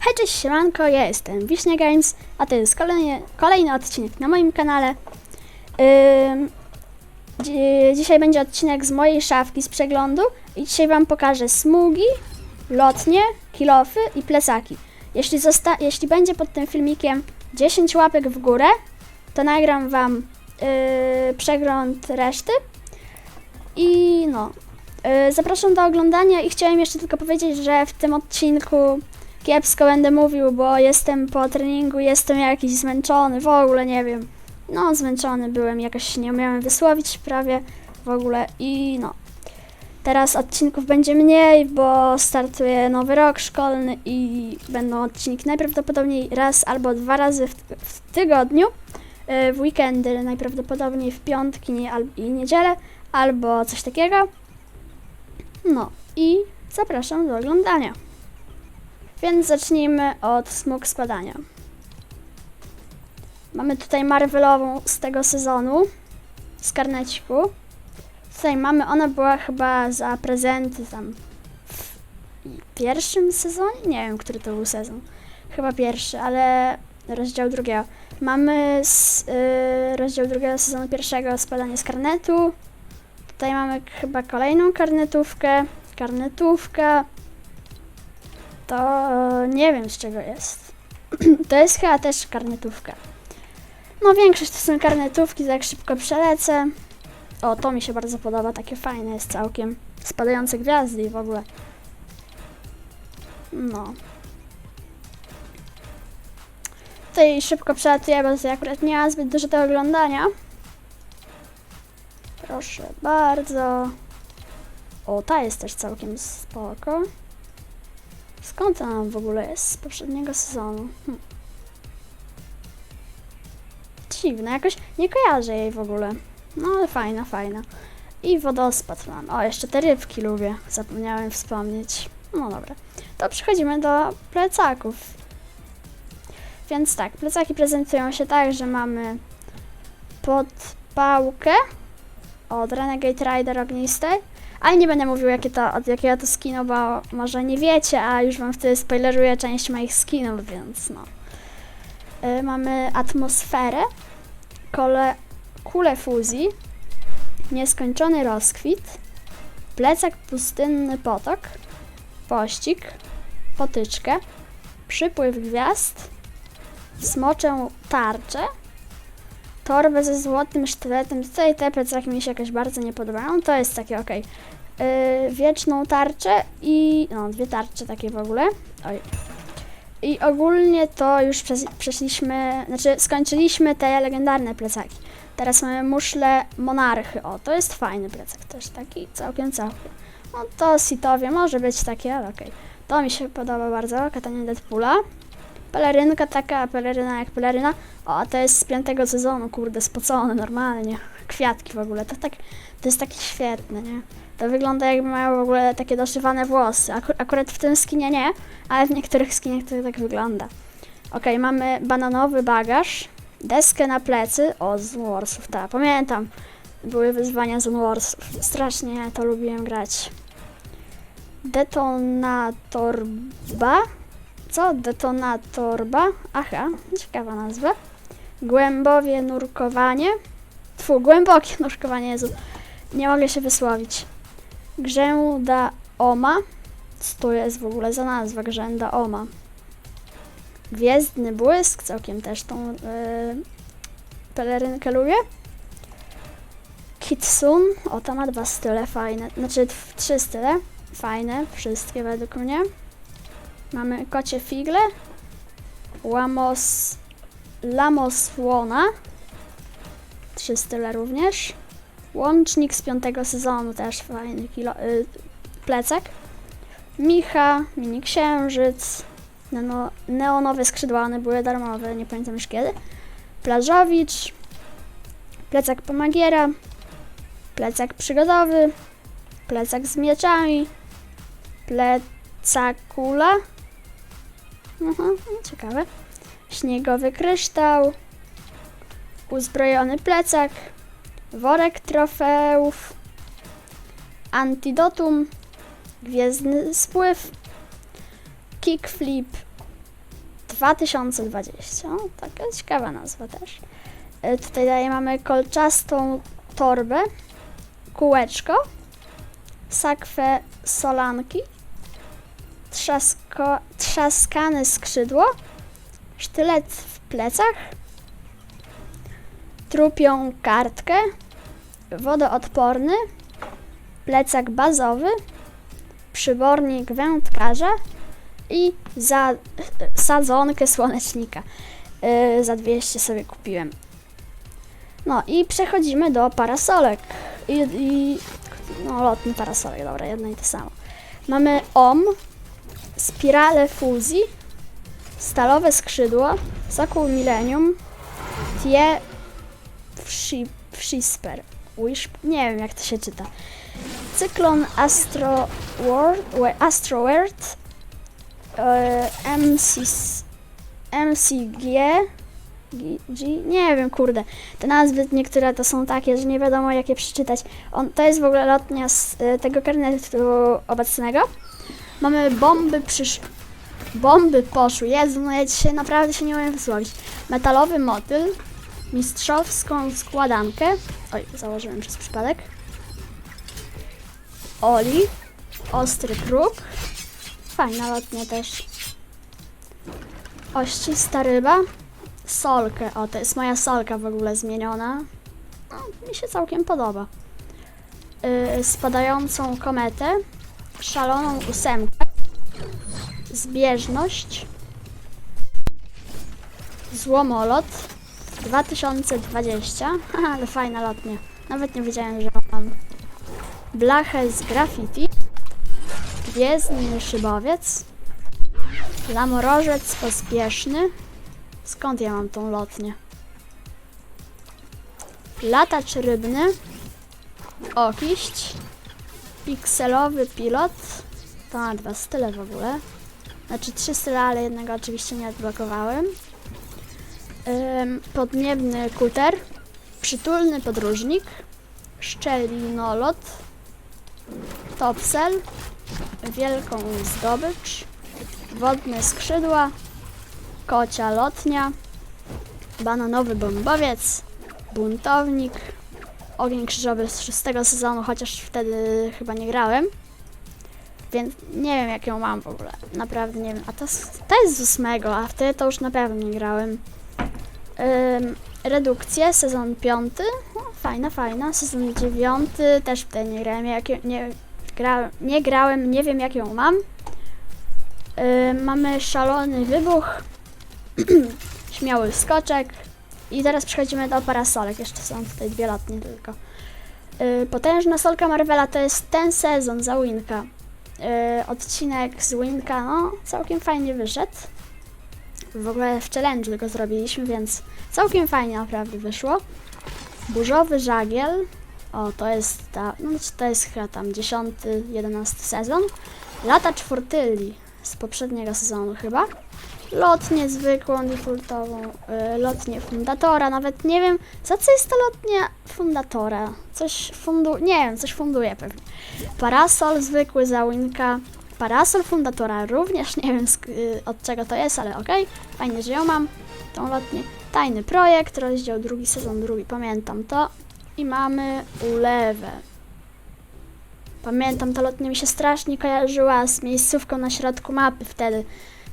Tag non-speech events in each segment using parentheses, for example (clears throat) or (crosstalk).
Hej, cześć, siemanko, ja jestem Wiśnia Games, a to jest kolejny, kolejny odcinek na moim kanale. Dzi- dzisiaj będzie odcinek z mojej szafki z przeglądu i dzisiaj Wam pokażę smugi, lotnie, kilofy i plecaki. Jeśli, jeśli będzie pod tym filmikiem 10 łapek w górę, to nagram Wam yy, przegląd reszty i no, yy, zapraszam do oglądania i chciałem jeszcze tylko powiedzieć, że w tym odcinku kiepsko będę mówił, bo jestem po treningu, jestem jakiś zmęczony, w ogóle nie wiem. No, zmęczony byłem, jakoś nie umiałem wysłowić prawie w ogóle i no. Teraz odcinków będzie mniej, bo startuje nowy rok szkolny i będą odcinki najprawdopodobniej raz albo dwa razy w, w tygodniu. Yy, W weekendy najprawdopodobniej w piątki nie- al- i niedzielę albo coś takiego. No i zapraszam do oglądania. Więc zacznijmy od smug spadania. Mamy tutaj Marvelową z tego sezonu, z karneciku. Tutaj mamy, ona była chyba za prezenty tam w pierwszym sezonie? Nie wiem, który to był sezon. Chyba pierwszy, ale rozdział drugiego. Mamy z, y, rozdział drugiego sezonu pierwszego spadanie z karnetu. Tutaj mamy chyba kolejną karnetówkę. Karnetówka. To nie wiem z czego jest. (clears throat) to jest chyba też karnetówka. No większość to są karnetówki, tak szybko przelecę. O, to mi się bardzo podoba, takie fajne jest całkiem. Spadające gwiazdy i w ogóle. No. Tutaj szybko przelatuję, bo tutaj akurat nie ma zbyt dużo do oglądania. Proszę bardzo. O, ta jest też całkiem spoko. Skąd ona w ogóle jest? Z poprzedniego sezonu. Hm. Dziwne, jakoś nie kojarzę jej w ogóle. No ale fajna, fajna. I wodospad mam. O, jeszcze te rybki lubię. Zapomniałem wspomnieć. No dobra. To przechodzimy do plecaków. Więc tak, plecaki prezentują się tak, że mamy podpałkę od Renegade Rider ognistej. Ale nie będę mówił, jakie to, od jakiego to skinu, bo może nie wiecie, a już wam wtedy spoileruję część moich skinów, więc no. Y, mamy atmosferę, kole, kulę fuzji, nieskończony rozkwit, plecak pustynny potok, pościg, potyczkę, przypływ gwiazd, smoczę tarczę, torbę ze złotym sztyletem. Tutaj te plecaki mi się jakoś bardzo nie podobają. To jest takie ok. Yy, wieczną tarczę i. No, dwie tarcze takie w ogóle. Oj. I ogólnie to już przez, przeszliśmy, znaczy skończyliśmy te legendarne plecaki. Teraz mamy muszle monarchy. O, to jest fajny plecak też taki całkiem całkiem. No to sitowie może być takie, ale okej. To mi się podoba bardzo, katanie Deadpoola. Pelerynka taka, peleryna jak peleryna. O, a to jest z piątego sezonu, kurde, spocone normalnie. Kwiatki w ogóle, to tak, to jest takie świetne, nie? To wygląda jakby miało w ogóle takie doszywane włosy. Aku- akurat w tym skinie nie, ale w niektórych skiniach to tak wygląda. Okej, mamy bananowy bagaż, deskę na plecy. O, z Warsów, tak, pamiętam. Były wyzwania z Warsów. Strasznie to lubiłem grać. Detonatorba. Co? Detonatorba. Aha, ciekawa nazwa. Głębowie nurkowanie. Tfu, głębokie (laughs) nurkowanie, Jezu. Nie mogę się wysłowić. Grzęda Oma. Co to jest w ogóle za nazwa? Grzęda Oma. Gwiezdny błysk, całkiem też tą yy, pelerynkę lubię. Kitsun, o to ma dwa style fajne, znaczy trzy style, fajne, wszystkie według mnie. Mamy kocie figle, łamos, lamosłona, trzy style również. Łącznik z piątego sezonu, też fajny kilo, y, plecak. Micha, mini księżyc, neo, neonowe skrzydła, one były darmowe, nie pamiętam już kiedy. Plażowicz, plecak pomagiera, plecak przygodowy, plecak z mieczami, plecak kula, Aha, ciekawe. Śniegowy kryształ, uzbrojony plecak, worek trofeów, antidotum, gwiezdny spływ, kickflip, 2020. No, taka ciekawa nazwa też. Y, Tutaj dalej mamy kolczastą torbę, kółeczko, sakwę solanki, trzaskane skrzydło, sztylet w plecach, trupią kartkę, wodoodporny, plecak bazowy, przybornik wędkarza i za, sadzonkę słonecznika. Yy, za 200 sobie kupiłem. No i przechodzimy do parasolek. I, i no lotny parasolek, dobra, jedno i to samo. Mamy OM, spirale fuzji, stalowe skrzydło, sokół millennium, tie wshi, whisper, wish, nie wiem jak to się czyta. Cyklon Astro World, Astro World, e, MC, MCG, G, nie wiem, kurde. Te nazwy niektóre to są takie, że nie wiadomo jak je przeczytać. On, to jest w ogóle lotnia z e, tego karnetu obecnego. Mamy bomby przysz... Bomby poszły. Jezu, no ja naprawdę się nie umiem wysłowić. Metalowy motyl, mistrzowską składankę. Oj, założyłem przez przypadek. Oli, ostry próg. Fajna lotnia też. Oścista ryba. Solkę. O, to jest moja solka w ogóle zmieniona. No, mi się całkiem podoba. Yy, spadającą kometę. Szaloną ósemkę. Zbieżność. Złomolot. 2020. (laughs) Haha, ale fajna lotnia. Nawet nie wiedziałem, że mam. Blachę z graffiti. Gwiezdny szybowiec. Lamorożec pospieszny. Skąd ja mam tą lotnię? Latacz rybny. Okiść. Pikselowy pilot. To ma dwa style w ogóle. Znaczy trzy style, ale jednego oczywiście nie odblokowałem. Ym, podniebny kuter. Przytulny podróżnik. Szczelinolot. Topsel. Wielką zdobycz. Wodne skrzydła. Kocia lotnia. Bananowy bombowiec. Buntownik. Ogień krzyżowy z szóstego sezonu, chociaż wtedy chyba nie grałem. Więc nie wiem jak ją mam w ogóle. Naprawdę nie wiem. A to, to jest z ósmego, a wtedy to już na pewno nie grałem. Ym, redukcje, sezon piąty. O, fajna, fajna. Sezon dziewiąty też wtedy nie grałem. Jak, nie, gra, nie grałem, nie wiem jak ją mam. Ym, mamy szalony wybuch. (clears throat) Śmiały skoczek. I teraz przechodzimy do parasolek. Jeszcze są tutaj dwie lotnie tylko. Yy, potężna solka Marvela to jest ten sezon za Winka. Yy, odcinek z Winka, no całkiem fajnie wyszedł. W ogóle w challenge go zrobiliśmy, więc całkiem fajnie naprawdę wyszło. Burzowy żagiel. O, to jest ta, no to jest chyba tam 10, 11 sezon. Latacz Fortylli z poprzedniego sezonu chyba lotnię zwykłą, defaultową, y, lotnię fundatora, nawet nie wiem, za co jest ta lotnia fundatora? Coś fundu... nie wiem, coś funduje pewnie. Parasol zwykły za Winka, parasol fundatora również, nie wiem y, od czego to jest, ale okej, fajnie, że ją mam, tą lotnię. Tajny projekt, rozdział drugi, sezon drugi, pamiętam to. I mamy ulewę. Pamiętam, ta lotnia mi się strasznie kojarzyła z miejscówką na środku mapy wtedy.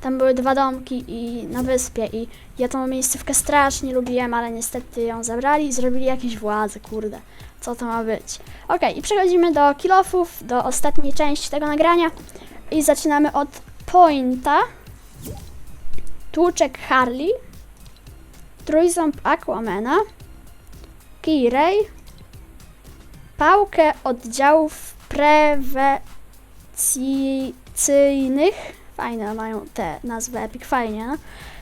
Tam były dwa domki i na wyspie i ja tą miejscówkę strasznie lubiłem, ale niestety ją zabrali i zrobili jakieś władze, kurde. Co to ma być? Okej, i przechodzimy do kilofów, do ostatniej części tego nagrania i zaczynamy od Pointa, Tłuczek Harley, Trójząb Aquamana, Kirej, Pałkę oddziałów prewencyjnych Fajne mają te nazwy Epic, fajnie. no.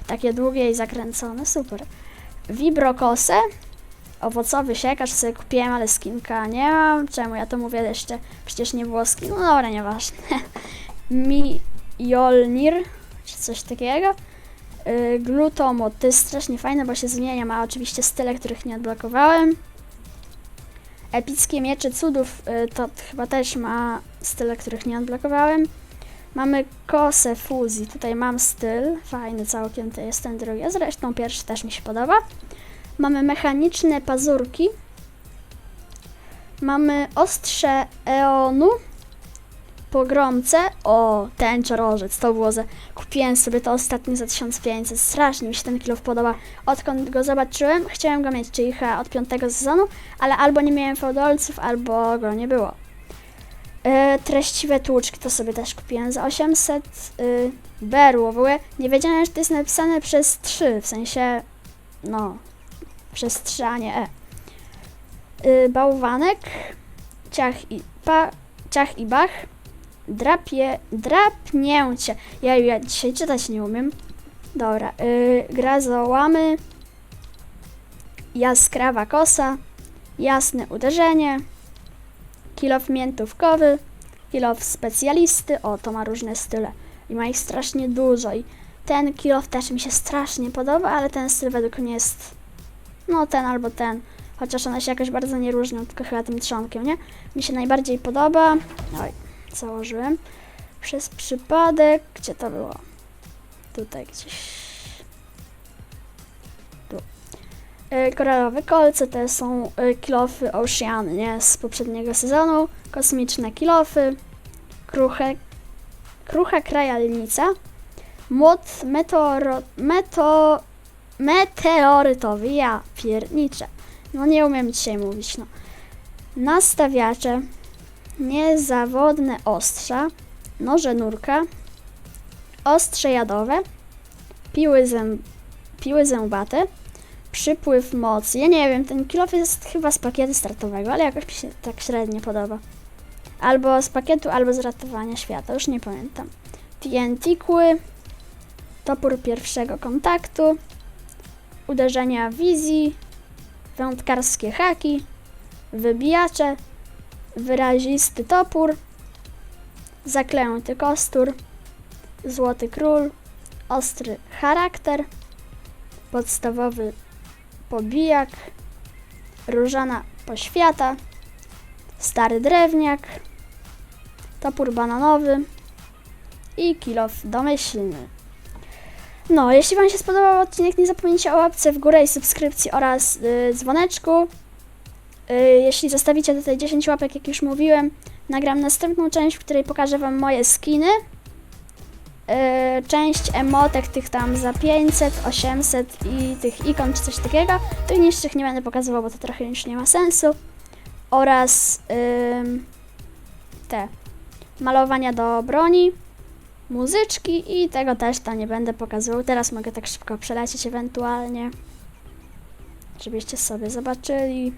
Takie długie i zakręcone, super. Vibrokosę, owocowy siekacz sobie kupiłem, ale skinka nie mam. Czemu ja to mówię jeszcze? Przecież nie było skinu. No dobra, nieważne. (laughs) Mjolnir, czy coś takiego. Yy, to jest strasznie fajne, bo się zmienia. Ma oczywiście style, których nie odblokowałem. Epickie miecze cudów, yy, to chyba też ma style, których nie odblokowałem. Mamy kosę fuzji. Tutaj mam styl. Fajny całkiem to jest ten drugi. A zresztą pierwszy też mi się podoba. Mamy mechaniczne pazurki. Mamy ostrze eonu. Pogromce. O, tęczorożec. To było. Kupiłem sobie to ostatnio za 1500. Strasznie mi się ten kilo podoba. Odkąd go zobaczyłem, chciałem go mieć, czyli od piątego sezonu, ale albo nie miałem fałdolców, albo go nie było. E, treściwe tłuczki to sobie też kupiłem za 800 y, berło. W ogóle nie wiedziałem, że to jest napisane przez 3, w sensie, no, przez 3, a nie e. Y, bałwanek, ciach i, pa, ciach i bach, drapie, drapnięcie. Ja, ja dzisiaj czytać nie umiem. Dobra, y, jaskrawa kosa, jasne uderzenie, kilof miętówkowy, kilof specjalisty, o to ma różne style. I ma ich strasznie dużo. I ten kilof też mi się strasznie podoba, ale ten styl według mnie jest no ten albo ten, chociaż one się jakoś bardzo nie różnią, tylko chyba tym trzonkiem, nie? Mi się najbardziej podoba, oj, założyłem, przez przypadek, gdzie to było? Tutaj gdzieś, Koralowe kolce to są y, kilofy Ocean, nie? Z poprzedniego sezonu. Kosmiczne kilofy. Kruche, krucha krajalnica. Młot meteoro, meto, meteorytowy. Ja pierniczę. No nie umiem dzisiaj mówić, no. Nastawiacze. Niezawodne ostrza. Noże nurka. Ostrze jadowe. Piły, zęb, piły zębate przypływ mocy. Ja nie wiem, ten kilof jest chyba z pakietu startowego, ale jakoś mi się tak średnio podoba. Albo z pakietu, albo z ratowania świata, już nie pamiętam. TNT kły, topór pierwszego kontaktu, uderzenia wizji, wędkarskie haki, wybijacze, wyrazisty topór, zaklęty kostur, złoty król, ostry charakter, podstawowy pobijak, różana poświata, stary drewniak, topór bananowy i kilof domyślny. No, jeśli Wam się spodobał odcinek, nie zapomnijcie o łapce w górę i subskrypcji oraz y, dzwoneczku. Y, jeśli zostawicie tutaj 10 łapek, jak już mówiłem, nagram następną część, w której pokażę Wam moje skiny. E, część emotek tych tam za 500, 800 i tych ikon czy coś takiego. Tych niższych nie będę pokazywał, bo to trochę już nie ma sensu. Oraz te malowania do broni, muzyczki i tego też tam nie będę pokazywał. Teraz mogę tak szybko przelecieć ewentualnie, żebyście sobie zobaczyli.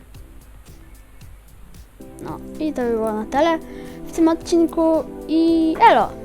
No i to by było na tyle w tym odcinku i elo!